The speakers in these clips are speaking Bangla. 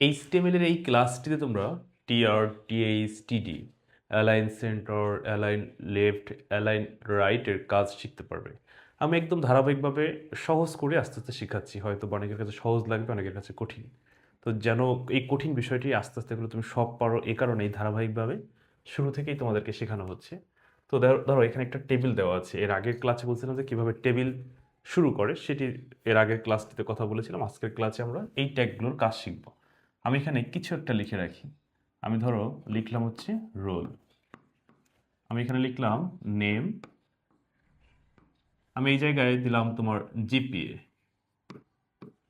এইচটিএমএল এর এই ক্লাসটিতে তোমরা TR TH TD align center align left align রাইটের কাজ শিখতে পারবে। আমি একদম ধারাবাহিকভাবে সহজ করে আস্তে আস্তে শেখাচ্ছি, হয়তো অনেকের কাছে সহজ লাগবে, অনেকের কাছে কঠিন। তো যেন এই কঠিন বিষয়টি আস্তে আস্তে করে তুমি সব পারো, এ কারণে এই ধারাবাহিকভাবে শুরু থেকেই তোমাদেরকে শেখানো হচ্ছে। তো ধরো এখানে একটা টেবিল দেওয়া আছে। এর আগের ক্লাসে বলছিলাম যে কীভাবে টেবিল শুরু করে, সেটি এর আগের ক্লাসটিতে কথা বলেছিলাম। আজকের ক্লাসে আমরা এই ট্যাগগুলোর কাজ শিখব। আমি এখানে কিছু একটা লিখে রাখি। আমি ধরো লিখলাম হচ্ছে রোল আমি এখানে লিখলাম নেম আমি এই জায়গায় দিলাম তোমার জিপিএ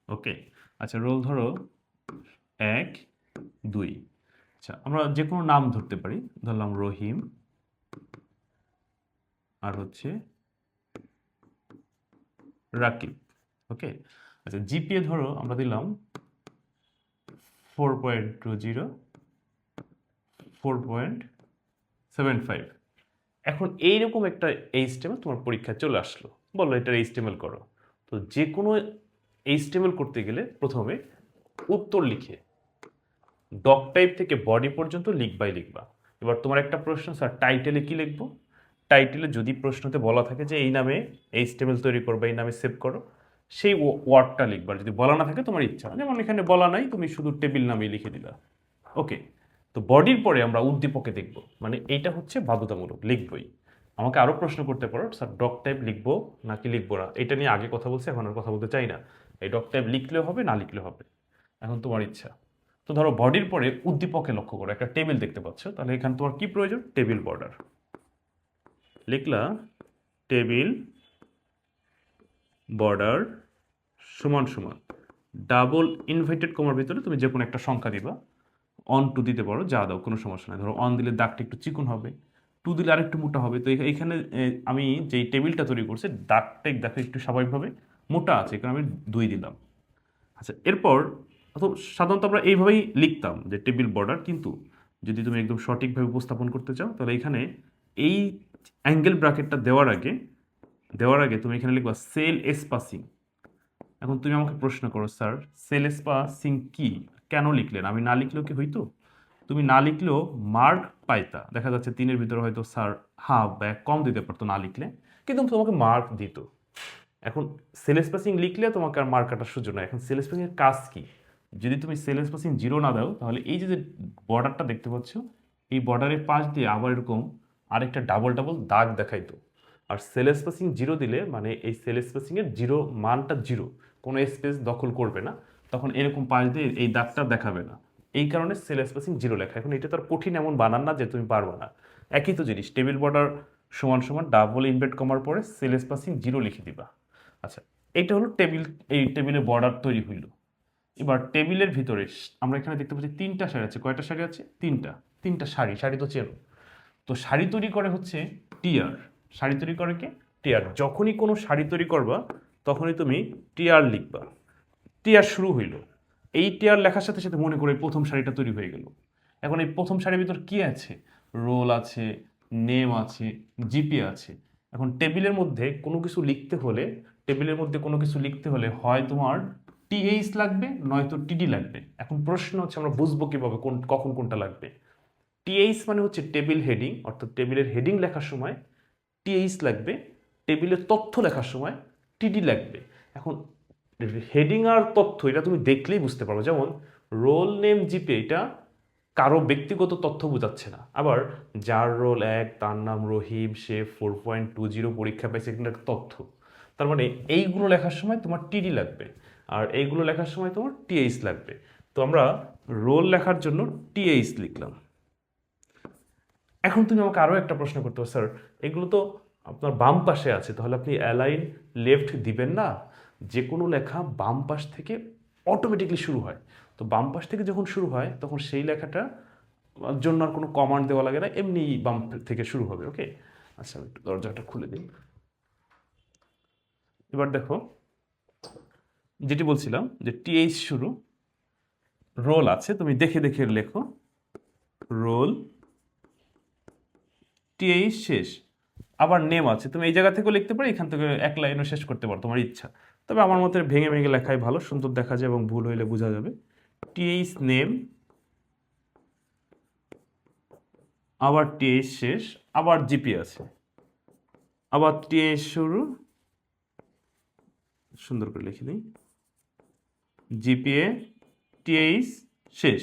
ওকে আচ্ছা রোল ধরো এক, দুই। আচ্ছা আমরা যে কোনো নাম ধরতে পারি। ধরলাম রহিম। আর হচ্ছে রাকিব। ওকে আচ্ছা জিপিএ ধরো আমরা দিলাম four point two zero four point seven five এখন এইরকম একটা এইচ এইচটিএমএল তোমার পরীক্ষায় চলে আসলো। বলো এটা এইচটিএমএল করো। তো যে কোনো এইচটিএমএল করতে গেলে প্রথমে উত্তর লিখে ডক টাইপ থেকে বডি পর্যন্ত লিখবাই লিখবা। এবার তোমার একটা প্রশ্ন স্যার টাইটেলে কি লিখব? টাইটেলে যদি প্রশ্নতে বলা থাকে যে এই নামে এইচটিএমএল তৈরি করবে, এই নামে সেভ করো। সেই ওয়ার্ডটা লিখবা যদি বলা না থাকে তোমার ইচ্ছা যেমন এখানে বলা নাই, তুমি শুধু টেবিল নামেই লিখে দিলা। ওকে তো বডির পরে আমরা উদ্দীপকে দেখব। মানে এইটা হচ্ছে বাধ্যতামূলক, লিখবই। আমাকে আরও প্রশ্ন করতে পারো, স্যার ডক টাইপ লিখব নাকি লিখব না? এটা নিয়ে আগে কথা বলছি, এখন আর কথা বলতে চাই না। এই ডক টাইপ লিখলেও হবে, না লিখলেও হবে? এখন তোমার ইচ্ছা। তো ধরো বডির পরে উদ্দীপকে লক্ষ্য করো, একটা টেবিল দেখতে পাচ্ছ। তাহলে এখানে তোমার কি প্রয়োজন? টেবিল বর্ডার লিখলা টেবিল বর্ডার সমান সমান। ডাবল ইনভাইটেড কমার ভিতরে তুমি যে কোনো একটা সংখ্যা দিবা। অন টু দিতে পারো, যা দাও, কোনো সমস্যা নাই। ধরো অন দিলে দাগটা একটু চিকন হবে টু দিলে আরেকটু মোটা হবে। তো এখানে আমি যেই টেবিলটা তৈরি করছি দাগটা দেখো একটু স্বাভাবিকভাবে মোটা আছে কারণ আমি দুই দিলাম। আচ্ছা এরপর তো সাধারণত আমরা এইভাবেই লিখতাম যে টেবিল বর্ডার, কিন্তু যদি তুমি একদম সঠিকভাবে উপস্থাপন করতে চাও, তাহলে এখানে এই অ্যাঙ্গেল ব্র্যাকেটটা দেওয়ার আগে দেওয়ার আগে তুমি এখানে লিখবা, সেল এসপাসিং। এখন তুমি আমাকে প্রশ্ন করো, স্যার, সেল এসপাসিং কি? কেন লিখলেন? আমি না লিখলেও কি হইতো? তুমি না লিখলেও মার্ক পাইতা। দেখা যাচ্ছে তিনের ভিতরে হয়তো স্যার হাফ বা কম দিতে পারতো না লিখলে, কিন্তু তোমাকে মার্ক দিত। এখন সেল স্পেসিং লিখলে তোমাকে আর মার্ক কাটার সুযোগ নাই। এখন সেল স্পেসিং এর কাজ কি? যদি তুমি সেল স্পেসিং জিরো না দাও, তাহলে এই যে বর্ডারটা দেখতে পাচ্ছ, এই বর্ডারের পাশ দিয়ে আবার এরকম আরেকটা ডাবল ডাবল দাগ দেখাইতো। আর সেল স্পেসিং জিরো দিলে মানে এই সেল স্পেসিং এর জিরো মানটা জিরো কোনো স্পেস দখল করবে না, তখন এরকম পাশ দিয়ে এই দাগটা দেখাবে না। এই কারণে সেল স্পেসিং জিরো লেখা। এখন এটা তো আর কঠিন এমন বানান না যে তুমি পারবে না। একই তো জিনিস টেবিল বর্ডার সমান সমান ডাবল ইনভেট কমার পরে সেল স্পেসিং জিরো লিখে দিবা। আচ্ছা এটা হলো টেবিল এই টেবিলের বর্ডার তৈরি হইল। এবার টেবিলের ভিতরে আমরা এখানে দেখতে পাচ্ছি তিনটা শাড়ি আছে। কয়টা শাড়ি আছে? তিনটা। তিনটা শাড়ি শাড়ি তো চেনো। তো শাড়ি তৈরি করে হচ্ছে টিয়ার শাড়ি তৈরি করে কে? টিয়ার। যখনই কোনো শাড়ি তৈরি করবা, তখনই তুমি টিয়ার লিখবা। টিয়ার শুরু হইল। এই টিয়ার লেখার সাথে সাথে মনে করে প্রথম শাড়িটা তৈরি হয়ে গেল। এখন এই প্রথম শাড়ির ভিতর কি আছে? রোল আছে, নেম আছে, জিপি আছে। এখন টেবিলের মধ্যে কোনো কিছু লিখতে হলে, টেবিলের মধ্যে কোনো কিছু লিখতে হলে হয় তোমার টিএইচ লাগবে, নয়তো টিডি লাগবে। এখন প্রশ্ন হচ্ছে আমরা বুঝব কীভাবে, কোন, কখন কোনটা লাগবে? টিএইচ মানে হচ্ছে টেবিল হেডিং, অর্থাৎ টেবিলের হেডিং লেখার সময় টিএইচ লাগবে টেবিলের তথ্য লেখার সময় টিডি লাগবে। এখন হেডিং আর তথ্য, এটা তুমি দেখলেই বুঝতে পারবে। যেমন, রোল নেম জিপে এটা কারও ব্যক্তিগত তথ্য বোঝাচ্ছে না। আবার, যার রোল এক, তার নাম রহিম, সে ফোর পয়েন্ট টু জিরো পরীক্ষা পেয়েছে এগুলো একটা তথ্য। তার মানে এইগুলো লেখার সময় তোমার টিডি লাগবে, আর এইগুলো লেখার সময় তোমার টিএইচ লাগবে। তো আমরা রোল লেখার জন্য টিএইচ লিখলাম। এখন তুমি আমাকে আরও একটা প্রশ্ন করতে পারো স্যার। এগুলো তো আপনার বাম পাশে আছে, তাহলে আপনি অ্যালাইন লেফট দিবেন না? যে কোনো লেখা বাম পাশ থেকে অটোমেটিকলি শুরু হয়। তো বাম পাশ থেকে যখন শুরু হয়, তখন সেই লেখাটা জন্য আর কোনো কমান্ড দেওয়া লাগে না এমনি বাম থেকে শুরু হবে ওকে আচ্ছা আমি একটু দরজাটা খুলে দিন এবার দেখো, যেটি বলছিলাম যে টিএইচ শুরু রোল আছে, তুমি দেখে দেখে লেখো রোল টিএইচ শেষ। আবার নেম আছে। তুমি এই জায়গা থেকেও লিখতে পারো, এখান থেকে এক লাইনও শেষ করতে পারো, তোমার ইচ্ছা। তবে আমার মতে ভেঙে ভেঙে লেখাই ভালো, সুন্দর দেখা যায় এবং ভুল হইলে বোঝা যাবে। টিএইচ নেম আবার টিএইচ শেষ, আবার জিপি আছে। আবার টিএইচ শুরু। সুন্দর করে লিখে দিই। জিপিএ টিএইচ শেষ।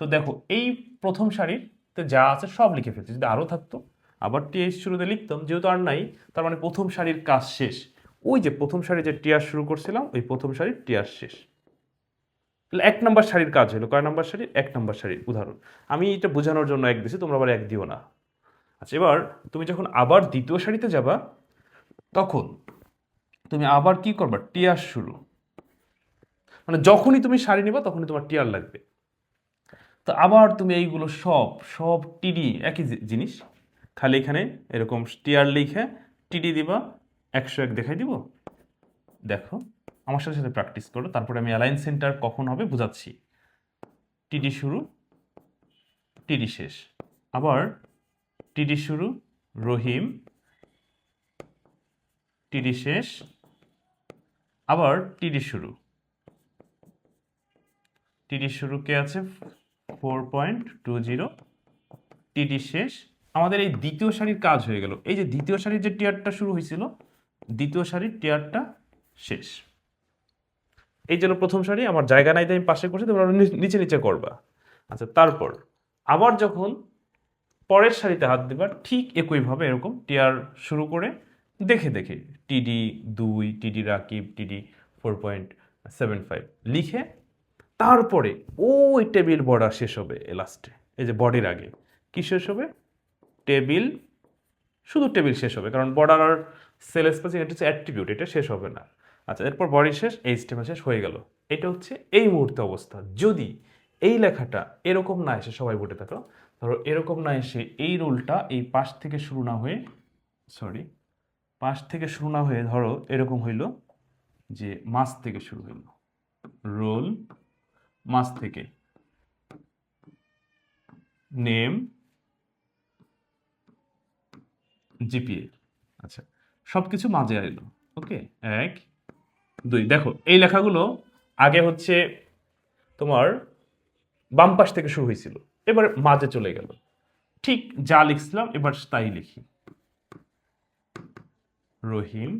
তো দেখো, এই প্রথম সারিতে যা আছে সব লিখে ফেলছে। যদি আরও থাকতো আবার টিএইচ শুরুতে লিখতাম, যেহেতু আর নাই, তার মানে প্রথম সারির কাজ শেষ। ওই যে প্রথম সারি যে টিয়ার শুরু করছিলাম, ওই প্রথম সারির টিয়ার শেষ। তাহলে এক নম্বর সারির কাজ হলো, কয় নম্বর সারির? এক নম্বর সারির উদাহরণ। আমি এটা বোঝানোর জন্য এক দিছি, তোমরা আবার এক দিও না। আচ্ছা এবার তুমি যখন আবার দ্বিতীয় সারিতে যাবা, তখন তুমি আবার কি করবা? টিয়ার শুরু। মানে যখনই তুমি শাড়ি নিবা, তখনই তোমার টিয়ার লাগবে। তো আবার তুমি এইগুলো সব সব টিডি একই জিনিস খালি এখানে এরকম টিয়ার লিখে টিডি দিবা, একশো এক দেখাই দিব। দেখো, আমার সাথে সাথে প্র্যাকটিস করো, তারপরে আমি অ্যালাইন সেন্টার কখন হবে বোঝাচ্ছি। টিডি শুরু টিডি শেষ। আবার টিডি শুরু, রহিম টিডি শেষ। আবার টিডি শুরু। টিডি শুরু কে আছে? ফোর পয়েন্ট টু জিরো টিডি শেষ আমাদের এই দ্বিতীয় সারির কাজ হয়ে গেল। এই যে দ্বিতীয় সারির যে টিয়ারটা শুরু হয়েছিল, দ্বিতীয় সারির টিয়ারটা শেষ। এই জন্য প্রথম সারি, আমার জায়গা নাই তাই আমি পাশে করছি তোমরা নিচে নিচে করবা। আচ্ছা তারপর আবার যখন পরের সারিতে হাত দিবা, ঠিক একইভাবে এরকম টিয়ার শুরু করে দেখে দেখে টিডি দুই টিডি রাকিব টিডি ফোর পয়েন্ট সেভেন ফাইভ লিখে তারপরে ওই টেবিল বর্ডার শেষ হবে লাস্টে এই যে বডির আগে। কি শেষ হবে? টেবিল, শুধু টেবিল শেষ হবে, কারণ বর্ডার আর সেল স্পেসিং এটা হচ্ছে অ্যাট্রিবিউট এটা শেষ হবে না। আচ্ছা এরপর বডি শেষ, এই স্টেপে শেষ, হয়ে গেল। এটা হচ্ছে এই মুহূর্তে অবস্থা। যদি এই লেখাটা এরকম না এসে, সবাই বটে থাকো ধরো এরকম না এসে এই রুলটা এই পাশ থেকে শুরু না হয়ে সরি পাশ থেকে শুরু না হয়ে, ধরো এরকম হইল যে মাছ থেকে শুরু হইল। রোল মাছ থেকে। নেম জিপিএ আচ্ছা সব কিছু মাঝে এলো ওকে? এক, দুই, দেখো, এই লেখাগুলো আগে হচ্ছে তোমার বাম পাশ থেকে শুরু হয়েছিল, এবার মাঝে চলে গেল। ঠিক যা লিখছিলাম, এবার তাই লিখি। রহিম,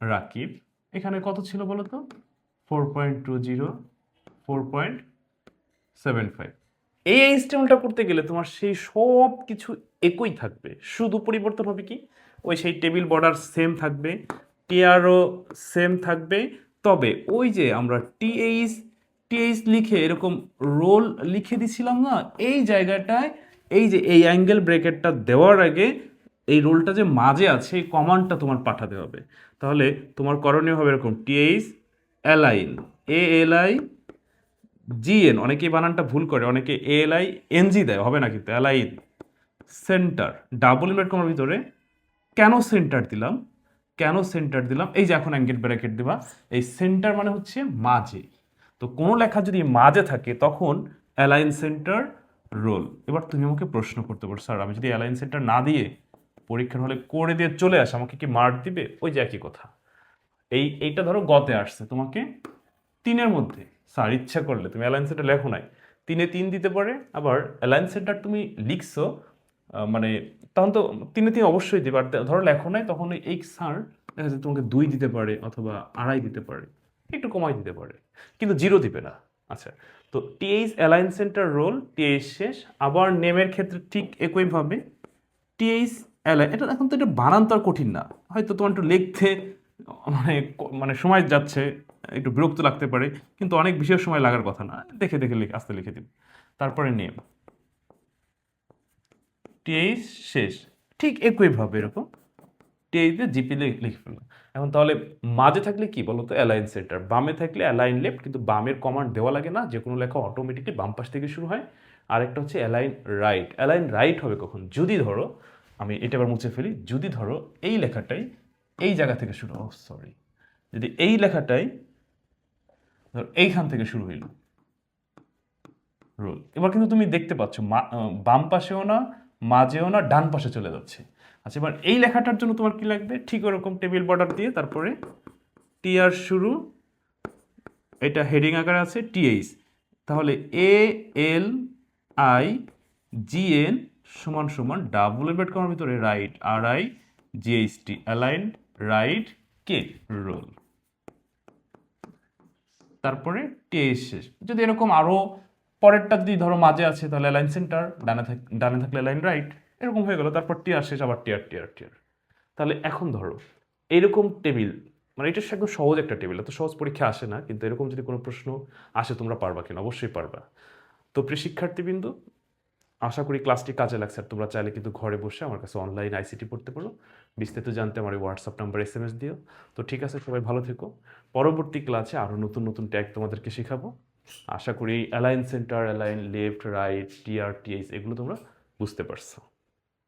রাকিব, এখানে কত ছিল বলো তো four point two zero four point seven five এই ইনস্টলটা করতে গেলে তোমার সেই সব কিছু একই থাকবে। শুধু পরিবর্তন হবে কি? ওই সেই টেবিল বর্ডার সেম থাকবে, টিআরও সেম থাকবে। তবে ওই যে আমরা টিএইচ টিএইচ লিখে এরকম রোল লিখে দিছিলাম না, এই জায়গাটায় এই যে এই অ্যাঙ্গেল ব্রেকেটটা দেওয়ার আগে এই রোলটা যে মাঝে আছে, এই কমান্ডটা তোমার পাঠাতে হবে। তাহলে তোমার করণীয় হবে এরকম TH, align A L I G N অনেকে এই বানানটা ভুল করে, অনেকে এল আই এনজি দেয়, হবে না কিন্তু অ্যালাইন সেন্টার, ডাবল ইনভার্ট কমার ভিতরে কেন সেন্টার দিলাম? কেন সেন্টার দিলাম? এই যে এখন অ্যাঙ্গেল ব্র্যাকেট দিবা এই সেন্টার মানে হচ্ছে মাঝে। তো কোনো লেখা যদি মাঝে থাকে, তখন অ্যালাইন সেন্টার রোল। এবার তুমি আমাকে প্রশ্ন করতে পারো, স্যার, আমি যদি অ্যালাইন সেন্টার না দিয়ে পরীক্ষার হলে করে দিয়ে চলে আসে, আমাকে কি মার্ক দিবে? ওই যে একই কথা। এই, এইটা ধরো গতে আসছে তোমাকে তিনের মধ্যে। স্যার, ইচ্ছা করলে। তুমি অ্যালায়েন্স সেন্টার লেখো নাই। তিনে তিন দিতে পারে, আবার অ্যালায়েন্স সেন্টার তুমি লিখছো মানে তখন তো তিনে তিন অবশ্যই দিবে। আর ধরো লেখো নাই, তখন এই স্যার দেখা যাচ্ছে তোমাকে দুই দিতে পারে অথবা আড়াই দিতে পারে। একটু কমাই দিতে পারে। কিন্তু জিরো দিবে না। আচ্ছা তো টিএইচ অ্যালায়েন্স সেন্টার রোল টিএইচ শেষ। আবার নেমের ক্ষেত্রে ঠিক একইভাবে টিএইচ অ্যালাইন এটা এখন তো এটা বানান তো আর কঠিন না। হয়তো তোমার একটু লিখতে মানে মানে সময় যাচ্ছে। একটু বিরক্ত লাগতে পারে, কিন্তু অনেক বিশেষ সময় লাগার কথা না। দেখে দেখে লিখে, আস্তে লিখে দিন তারপরে নেম টিএইচ শেষ। ঠিক একইভাবে এরকম। টিএইচে জিপি লিখে ফেললাম। এখন তাহলে মাঝে থাকলে কি বলতো? অ্যালাইন সেন্টার বামে থাকলে অ্যালাইন লেফট কিন্তু বামের কমান্ড দেওয়া লাগে না যে কোনো লেখা অটোমেটিকলি বাম পাশ থেকে শুরু হয়। আরেকটা হচ্ছে অ্যালাইন রাইট অ্যালাইন রাইট হবে কখন? যদি ধরো, আমি এটা আবার মুছে ফেলি, যদি ধরো এই লেখাটাই এই জায়গা থেকে শুরু সরি যদি এই লেখাটাই এইখান থেকে শুরু হইল। রোল। এবার কিন্তু তুমি দেখতে পাচ্ছ বাম পাশেও না, মাঝেও না, ডান পাশে চলে যাচ্ছে। আচ্ছা এবার এই লেখাটার জন্য তোমার কি লাগবে? ঠিক ওরকম টেবিল বর্ডার দিয়ে তারপরে টিআর শুরু। এটা হেডিং আকারে আছে টিএইচ তাহলে এ, এল, আই, জি, এন সমান সমান ডাবল ইনভার্ট কমার ভিতরে right, R I GH T align right, K? Roll. তারপরে টিএইচ শেষ। যদি এরকম আরও পরেরটা যদি ধরো মাঝে আছে, তাহলে লাইন সেন্টার ডানে থাক, ডানে থাকলে লাইন রাইট এরকম হয়ে গেল। তারপর টিয়ার শেষ, আবার টিয়ার টিয়ার টিয়ার তাহলে এখন ধরো এরকম টেবিল মানে এটা একদম সহজ একটা টেবিল এত সহজ পরীক্ষা আসে না, কিন্তু এরকম যদি কোনো প্রশ্ন আসে, তোমরা পারবা কিনা? অবশ্যই পারবা। তো প্রিয় শিক্ষার্থীবৃন্দ আশা করি ক্লাসটি কাজে লাগছে। আর তোমরা চাইলে কিন্তু ঘরে বসে আমার কাছে অনলাইন আইসিটি পড়তে পারো। বিস্তারিত জানতে আমার এই WhatsApp number S M S দিও। তো ঠিক আছে, সবাই ভালো থেকো। পরবর্তী ক্লাসে আরও নতুন নতুন ট্যাগ তোমাদেরকে শেখাবো। আশা করি align center align left right TR TH এগুলো তোমরা বুঝতে পারছ।